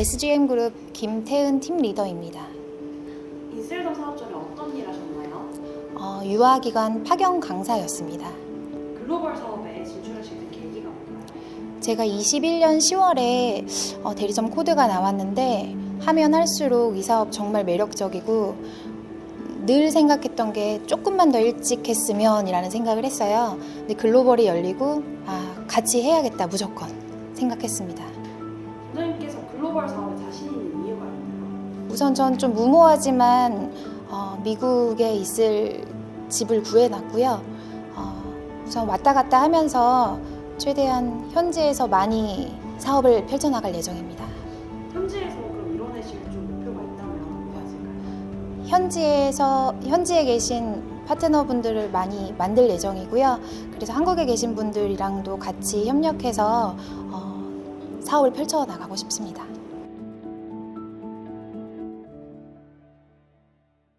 SGM 그룹 김태은 팀 리더입니다. 인셀더 사업 전에 어떤 일 하셨나요? 어, 유아기관 파견 강사였습니다. 글로벌 사업에 진출하시게 된 계기가 뭔가요? 제가 21년 10월에 어, 대리점 코드가 나왔는데 하면 할수록 이 사업 정말 매력적이고 늘 생각했던 게 조금만 더 일찍 했으면이라는 생각을 했어요. 근데 글로벌이 열리고 아, 같이 해야겠다 무조건 생각했습니다. 원장님께서 글로벌 사업에 자신 있는 이유가 있나요? 우선 전 좀 무모하지만 어, 미국에 있을 집을 구해놨고요. 어, 우선 왔다 갔다 하면서 최대한 현지에서 많이 사업을 펼쳐나갈 예정입니다. 현지에서 그럼 이뤄내실 좀 목표가 있다면 있을까요? 현지에서 현지에 계신 파트너분들을 많이 만들 예정이고요. 그래서 한국에 계신 분들이랑도 같이 협력해서 어, 사업을 펼쳐 나가고 싶습니다.